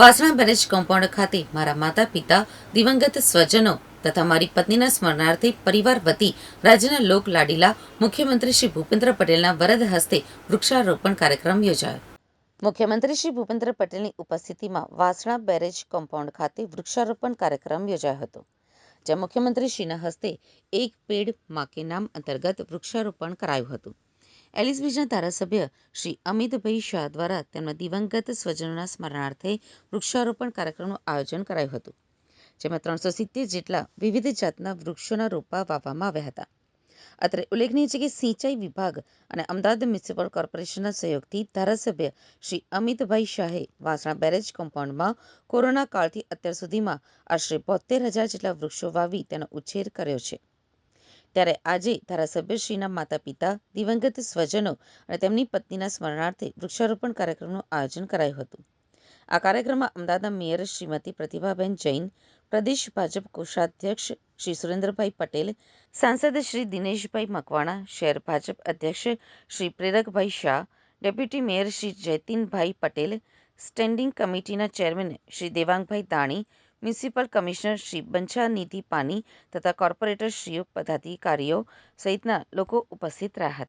Vasna barrage compound ખાતે મારા માતા પિતા દિવંગત સ્વજનો તથા મારી પત્નીના સ્મરણાર્થે પરિવાર વતી રાજ્યના લોક લાડીલા મુખ્યમંત્રી શ્રી ભૂપેન્દ્ર પટેલના વરદ હસ્તે વૃક્ષારોપણ કાર્યક્રમ યોજાયો. મુખ્યમંત્રી શ્રી ભૂપેન્દ્ર પટેલની ઉપસ્થિતિમાં વાસણા બેરેજ કમ્પાઉન્ડ ખાતે વૃક્ષારોપણ કાર્યક્રમ યોજાયો હતો, જ્યાં મુખ્યમંત્રી શ્રીના હસ્તે એક પેડ માકે નામ અંતર્ગત વૃક્ષારોપણ કરાયું હતું. એલિસબ્રિજના ધારાસભ્ય શ્રી અમિતભાઈ શાહ દ્વારા તેમના દિવંગત સ્વજનોના સ્મરણાર્થે વૃક્ષારોપણ કાર્યક્રમનું આયોજન કરાયું હતું, જેમાં ત્રણસો સિત્તેર જેટલા વિવિધ જાતના વૃક્ષોના રોપા વાવવામાં આવ્યા હતા. અત્રે ઉલ્લેખનીય છે કે સિંચાઈ વિભાગ અને અમદાવાદ મ્યુનિસિપલ કોર્પોરેશનના સહયોગથી ધારાસભ્ય શ્રી અમિતભાઈ શાહે વાસણા બેરેજ કમ્પાઉન્ડમાં કોરોના કાળથી અત્યાર સુધીમાં આશરે બોતેર હજાર જેટલા વૃક્ષો વાવી તેનો ઉછેર કર્યો છે. ત્યારે આજે ધારાસભ્યશ્રીના માતા પિતા દિવંગત સ્વજનો અને તેમની પત્નીના સ્મરણાર્થે વૃક્ષારોપણ કાર્યક્રમનું આયોજન કરાયું હતું. આ કાર્યક્રમમાં અમદાવાદના મેયર શ્રીમતી પ્રતિભાબેન જૈન, પ્રદેશ ભાજપ કોષાધ્યક્ષ શ્રી સુરેન્દ્રભાઈ પટેલ, સાંસદ શ્રી દિનેશભાઈ મકવાણા, શહેર ભાજપ અધ્યક્ષ Shri Prerakbhai Shah, deputy mayor Shri Jaitinbhai Patel, standing કમિટીના chairman Shri Devangbhai Dani municipal commissioner Shri Banchhanidhi Pani તથા કોર્પોરેટરશ્રીઓ પદાધિકારીઓ સહિતના લોકો ઉપસ્થિત રહ્યા હતા.